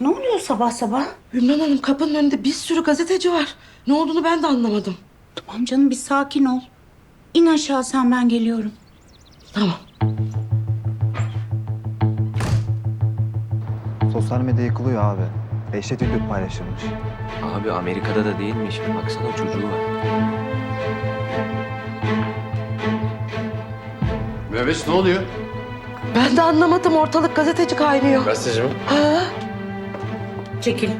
Ne oluyor sabah sabah? Ümran Hanım kapının önünde bir sürü gazeteci var. Ne olduğunu ben de anlamadım. Tamam canım bir sakin ol. İn aşağı sen ben geliyorum. Tamam. Sosyal medya yıkılıyor abi. Dehşet video paylaşılmış. Abi Amerika'da da değilmiş. Baksana çocuğu var. Mehmet ne oluyor? Ben de anlamadım. Ortalık gazeteci kaynıyor. Gazeteci mi? Ha? Çekil.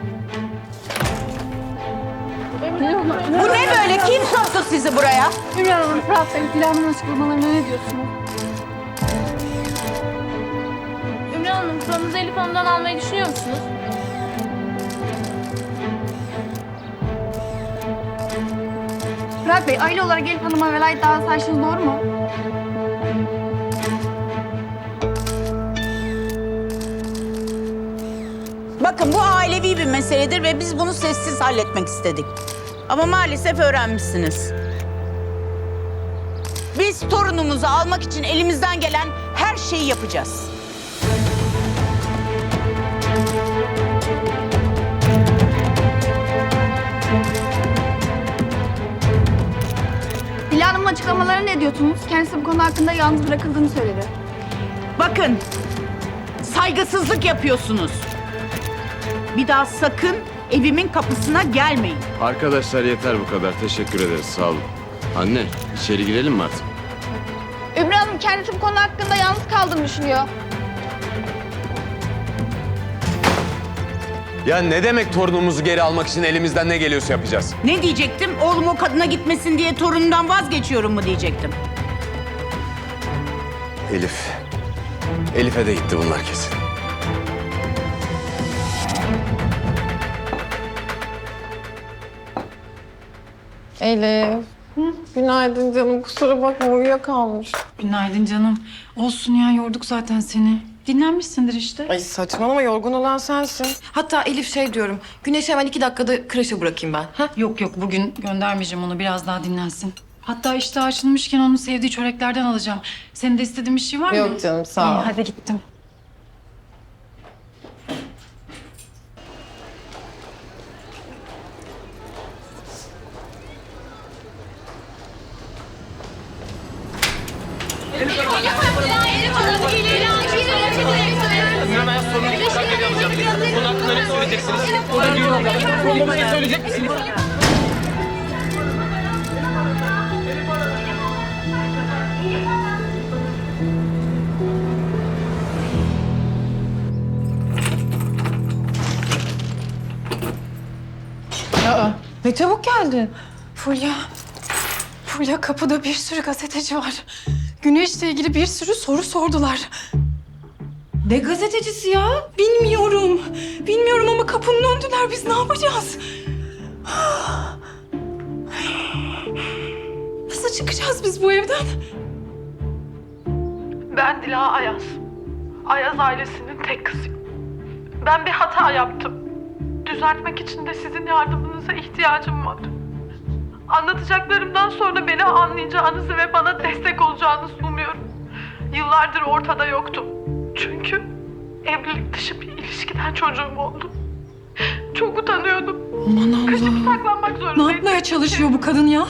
Bu ne böyle? Kim soktu sizi buraya? Ümran Hanım, Fırat Bey planın açıklamalarına ne diyorsunuz? Ümran Hanım, paranızı Elif Hanım'dan almayı düşünüyor musunuz? Fırat Bey, aile olarak Elif Hanım'a velayet davası açtınız doğru mu? Bakın bu ailevi bir meseledir ve biz bunu sessiz halletmek istedik. Ama maalesef öğrenmişsiniz. Biz torunumuzu almak için elimizden gelen her şeyi yapacağız. Dilan Hanım'ın açıklamalarına ne diyorsunuz? Kendisi bu konu hakkında yalnız bırakıldığını söyledi. Bakın, saygısızlık yapıyorsunuz. Bir daha sakın evimin kapısına gelmeyin. Arkadaşlar yeter bu kadar. Teşekkür ederiz. Sağ olun. Anne içeri girelim mi artık? Ümran Hanım kendisi bu konu hakkında yalnız kaldığını düşünüyor. Ya ne demek torunumuzu geri almak için elimizden ne geliyorsa yapacağız? Ne diyecektim? Oğlum o kadına gitmesin diye torunundan vazgeçiyorum mu diyecektim. Elif. Elif'e de gitti bunlar kesin. Elif. Günaydın canım. Kusura bakma uyuyakalmış. Günaydın canım. Olsun ya yorduk zaten seni. Dinlenmişsindir işte. Ay saçmalama yorgun olan sensin. Hatta Elif şey diyorum. Güneş'i hemen iki dakikada kreşe bırakayım ben. Ha? Yok yok bugün göndermeyeceğim onu biraz daha dinlensin. Hatta işte açılmışken onun sevdiği çöreklerden alacağım. Senin de istediğin bir şey var mı? Yok canım sağ ol. İyi hadi gittim. Ne çabuk geldin. Fulya. Fulya kapıda bir sürü gazeteci var. Güneş'le ilgili bir sürü soru sordular. Ne gazetecisi ya? Bilmiyorum. Bilmiyorum ama kapının önündeler. Biz ne yapacağız? Nasıl çıkacağız biz bu evden? Ben Dila Ayaz. Ayaz ailesinin tek kızıyım. Ben bir hata yaptım. Düzeltmek için de sizin yardımınıza ihtiyacım var. Anlatacaklarımdan sonra beni anlayacağınızı ve bana destek olacağınızı umuyorum. Yıllardır ortada yoktum. Çünkü evlilik dışı bir ilişkiden çocuğum oldu. Çok utanıyordum. Aman Kaçıp Allah'ım. saklanmak Ne zorundaydım. yapmaya çalışıyor bu kadın ya?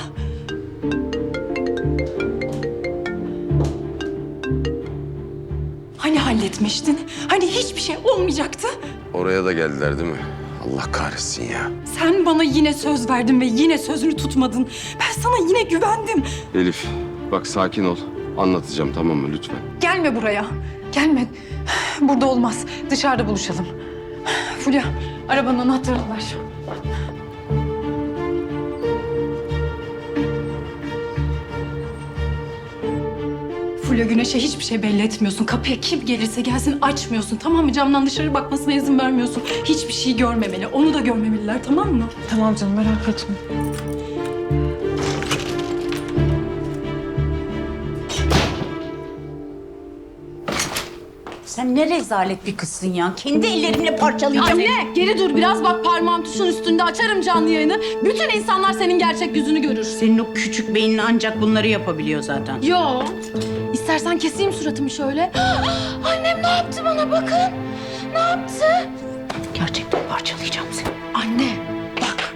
Hani halletmiştin? Hani hiçbir şey olmayacaktı? Oraya da geldiler değil mi? Allah kahretsin ya. Sen bana yine söz verdin ve yine sözünü tutmadın. Ben sana yine güvendim. Elif bak sakin ol. Anlatacağım tamam mı lütfen? Gelme buraya. Gelme. Burada olmaz. Dışarıda buluşalım. Fulya, arabanın anahtarını ver. Fulya Güneş'e hiçbir şey belli etmiyorsun. Kapıya kim gelirse gelsin açmıyorsun. Tamam mı? Camdan dışarı bakmasına izin vermiyorsun. Hiçbir şey görmemeli. Onu da görmemeliler tamam mı? Tamam canım merak etme. Sen ne rezalet bir kızsın ya. Kendi ellerimle parçalayacağım. Anne geri dur biraz bak parmağım tuşun üstünde açarım canlı yayını. Bütün insanlar senin gerçek yüzünü görür. Senin o küçük beynin ancak bunları yapabiliyor zaten. Yo. İstersen keseyim suratımı şöyle. Annem ne yaptı bana bakın. Ne yaptı? Gerçekten parçalayacağım seni. Anne bak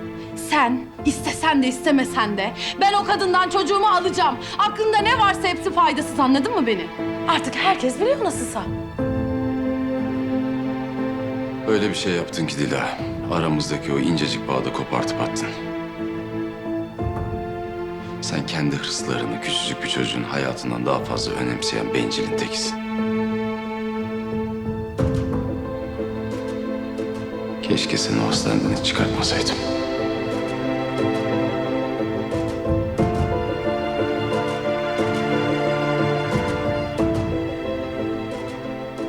sen istesen de istemesen de ben o kadından çocuğumu alacağım. Aklında ne varsa hepsi faydasız anladın mı beni? Artık herkes biliyor nasılsa. Öyle bir şey yaptın ki Dila. Aramızdaki o incecik bağı da kopartıp attın. Sen kendi hırslarını küçücük bir çocuğun hayatından daha fazla önemseyen bencilin tekisin. Keşke seni o hastaneden hiç çıkartmasaydım.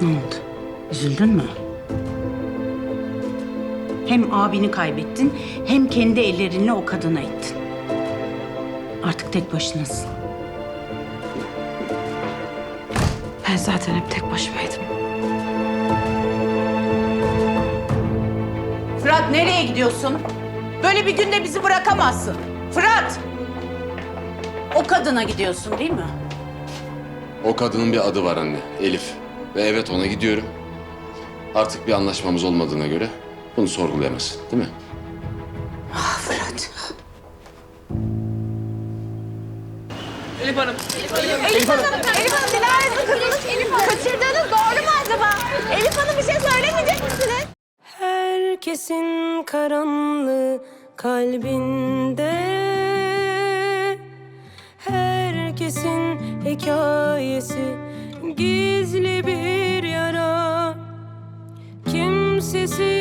Ne oldu? Üzüldün mü? Hem abini kaybettin hem kendi ellerinle o kadına ettin. Artık tek başınasın. Ben zaten hep tek başımaydım. Fırat nereye gidiyorsun? Böyle bir günde bizi bırakamazsın. Fırat! O kadına gidiyorsun değil mi? O kadının bir adı var anne, Elif. Ve evet ona gidiyorum. Artık bir anlaşmamız olmadığına göre bunu sorgulayamazsın, değil mi? Ah Fırat. Elif Hanım, Dilara'nın kızını Elif Hanım. kaçırdığınız doğru mu acaba? Elif Hanım bir şey söylemeyecek misiniz? Herkesin karanlığı kalbinde Herkesin hikayesi gizli bir yara Kimsesiz